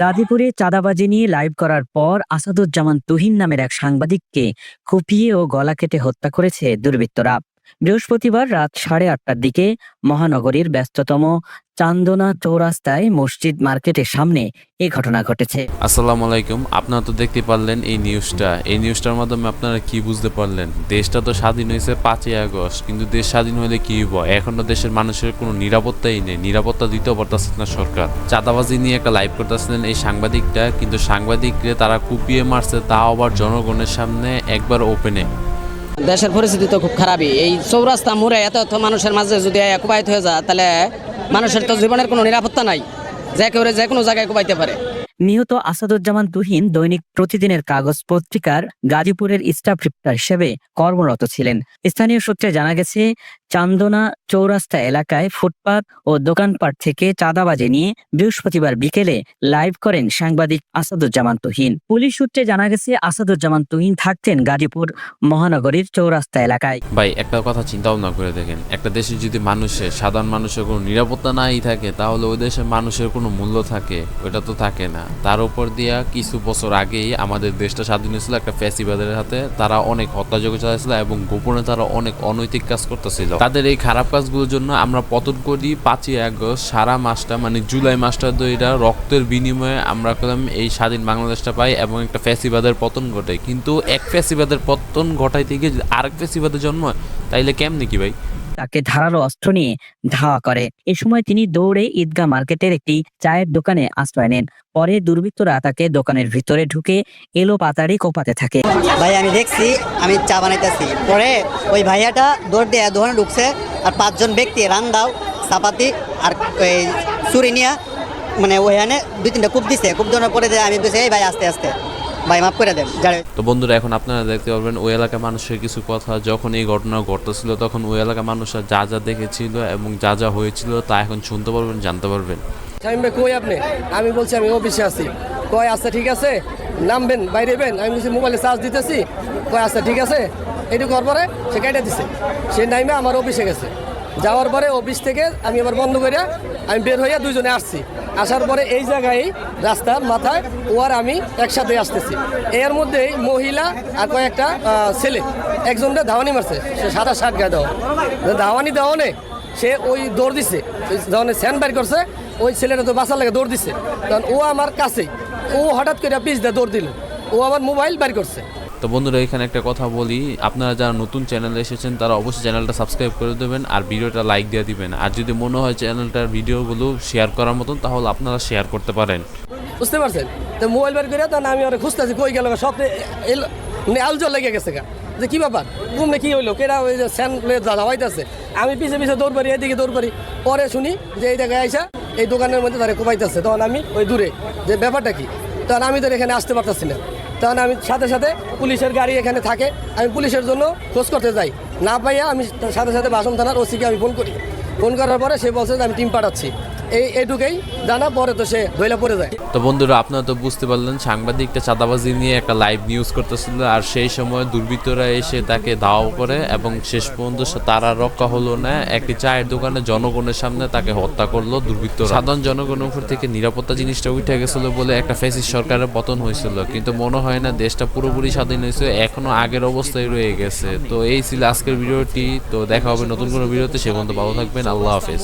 গাজীপুরে চাঁদাবাজি নিয়ে লাইভ করার পর আসাদুজ্জামান তুহিন নামের এক সাংবাদিককে কুপিয়ে ও গলা কেটে হত্যা করেছে দুর্বৃত্তরা। বৃহস্পতিবার রাত সাড়ে আটটার দিকে মহানগরীর ব্যস্ততম চান্দনা চৌরাস্তায় মসজিদ মার্কেটের সামনে এ ঘটনা ঘটেছে। আসসালামু আলাইকুম। আপনারা তো দেখতে পারলেন এই নিউজটা। এই নিউজটার মাধ্যমে আপনারা কি বুঝতে পারলেন? দেশটা তো স্বাধীন হয়েছে পাঁচই আগস্ট, কিন্তু দেশ স্বাধীন হলে কি হইব? এখনও দেশের মানুষের কোনো নিরাপত্তাই নেই। নিরাপত্তা দিতেও পারতেছে না সরকার। চাঁদাবাজি নিয়ে একটা লাইভ করতেছিলেন এই সাংবাদিকটা, কিন্তু সাংবাদিকরে তারা কুপিয়ে মারছে, তাও আবার জনগণের সামনে একবার ওপেনে দেশের পরিস্থিতি তো খুব খারাপই। এই চৌরাস্তা মোড়ে এত এত মানুষের মাঝে যদি কুবাইত হয়ে যায়, তাহলে মানুষের তো জীবনের কোনো নিরাপত্তা নাই। যে কেউ যে কোনো জায়গায় কুবাইতে পারে। নিহত আসাদুজ্জামান তুহিন দৈনিক প্রতিদিনের কাগজ পত্রিকার গাজীপুরের স্টাফ রিপোর্টার হিসেবে কর্মরত ছিলেন। স্থানীয় সূত্রে জানা গেছে, চান্দনা চৌরাস্তা এলাকায় ফুটপাত ও দোকানপাট থেকে চাঁদাবাজি নিয়ে বৃহস্পতিবার বিকেলে লাইভ করেন সাংবাদিক আসাদুজ্জামান তুহিন। পুলিশ সূত্রে জানা গেছে, আসাদুজ্জামান তুহিন থাকতেন গাজীপুর মহানগরীর চৌরাস্তা এলাকায়। ভাই, একটা কথা চিন্তা ভাবনা করে দেখেন, একটা দেশে যদি মানুষের, সাধারণ মানুষের কোনো নিরাপত্তা নাই থাকে, তাহলে ওই দেশের মানুষের কোনো মূল্য থাকে ওটা তো থাকে না। তার উপর দিয়া কিছু বছর আগেই আমাদের দেশটা স্বাধীন হয়েছিল একটা ফ্যাসিবাদের হাতে। তারা অনেক হত্যাযোগ্য চালাইছিল এবং গোপনে তারা অনেক অনৈতিক কাজ করতেছিল। তাদের এই খারাপ কাজগুলোর জন্য আমরা পতন করি পাঁচই আগস্ট, সারা মাসটা মানে জুলাই মাসটা ধরে রক্তের বিনিময়ে আমরা করলাম এই স্বাধীন বাংলাদেশটা পাই এবং একটা ফ্যাসিবাদের পতন ঘটে। কিন্তু এক ফ্যাসিবাদের পতন ঘটাইতে গিয়ে আরেক ফ্যাসিবাদের জন্ম তাইলে কেমনে কি ভাই? তাকে ধারালো অস্ত্র নিয়ে ধাওয়া করে। এ সময় তিনি দৌড়ে ঈদগাহ মার্কেটের একটি চায়ের দোকানে আশ্রয় নেন। পরে দুর্বৃত্তরা তাকে দোকানের ভিতরে ঢুকে এলো পাতাড়ি কোপাতে থাকে। ভাই, আমি দেখছি, আমি চা বানাইতেছি। পরে ওই ভাইয়াটা দৌড় দিয়ে দোকানে ঢুকছে আর পাঁচজন ব্যক্তি রান দাও, চাপাতি আর চুরি নিয়ে মানে ওইখানে দুই তিনটা কূপ দিছে। কূপ দেওয়ার পরে আমি বলছি, এই ভাই, আস্তে আস্তে। ভাই মাফ করে দেন তো বন্ধুরা এখন আপনারা দেখতে পারবেন ওই এলাকার মানুষের কিছু কথা। যখন এই ঘটনা ঘটতেছিল তখন ওই এলাকার মানুষরা যা যা দেখেছিল এবং যা যা হয়েছিল তা এখন শুনতে পারবেন জানতে পারবেন। কই আপনি? আমি বলছি আমি অফিসে আছি। কয় আচ্ছা ঠিক আছে? নামবেন বাইরে বেন আমি বলছি মোবাইলে চার্জ দিতেছি। কয় আচ্ছা ঠিক আছে? এইটুকু করার পরে সে কেটে দিছে। সে নাইমে আমার অফিসে গেছে। যাওয়ার পরে অফিস থেকে আমি আবার বন্ধ করে আমি বের হইয়া দুইজনে আসছি। আসার পরে এই জায়গায় রাস্তার মাথায় ও আর আমি একসাথে আসতেছি। এর মধ্যেই মহিলা আর কয়েকটা ছেলে। একজনটা ধাওয়ানি মারছে, সে সাদা শার্ট গায়ে দেওয়া। ধাওয়ানি দেওয়ানে সে ওই দৌড় দিছে। যখন স্যান্ড বাইর করছে, ওই ছেলেটা তো বাঁচার লাগে দৌড় দিছে। কারণ ও আমার কাছেই, ও হঠাৎ করে পিস দিয়ে দৌড় দিল। ও আবার মোবাইল বাইর করছে। তো বন্ধুরা এখানে একটা কথা বলি আপনারা যারা নতুন চ্যানেলে এসেছেন তারা অবশ্যই চ্যানেলটা সাবস্ক্রাইব করে দেবেন আর ভিডিওটা লাইক দিয়ে দিবেন। আর যদি মনে হয় চ্যানেলটার ভিডিওগুলো শেয়ার করার মতন তাহলে আপনারা শেয়ার করতে পারেন। বুঝতে পারছেন? তো মোবাইল বের করে তখন আমি ওরা খুঁজতেছি কই গেল সবরে মানে আলজল লেগে গেছে গা। যে কি ব্যাপার? ঘুমনে কি হইল? কেরা ওই যে স্যান্ড ধাওয়াইতেছে আমি পিছে পিছে দৌড় পারি এদিকে দৌড় পারি পরে শুনি যে এই জায়গায় আইসা এই দোকানের মধ্যে তারা কোপাইতেছে। তখন আমি ওই দূরে। যে ব্যাপারটা কি? তখন আমি তো এখানে আসতে পারতাছি না। তখন আমি সাথে সাথে পুলিশের গাড়ি এখানে থাকে, আমি পুলিশের জন্য খোঁজ করতে যাই। না পাইয়া আমি সাথে সাথে বাসন থানার ওসিকে আমি ফোন করি। ফোন করার পরে সে বলছে যে আমি টিম পাঠাচ্ছি। এই এইটুকুই জানা, পরে তো সে ধইলা পড়ে যায়। তো বন্ধুরা, আপনারা তো বুঝতে পারলেন, সাংবাদিকটা চাঁদাবাজি নিয়ে একটা লাইভ নিউজ করতেছিল, আর সেই সময় দুর্বৃত্তরা এসে তাকে ধাওয়া করে এবং শেষ পর্যন্ত তারা রক্ষা হলো না, একটি চায়ের দোকানে জনগণের সামনে তাকে হত্যা করল দুর্বৃত্ত সাধারণ জনগণের উপর থেকে নিরাপত্তা জিনিসটা উঠে গেছিল বলে একটা ফেসিস সরকারের পতন হয়েছিল, কিন্তু মনে হয় না দেশটা পুরোপুরি স্বাধীন হয়েছে, এখনও আগের অবস্থায় রয়ে গেছে। তো এই ছিল আজকের ভিডিওটি, তো দেখা হবে নতুন কোনো ভিডিওতে, সে পর্যন্ত ভালো থাকবেন, আল্লাহ হাফেজ।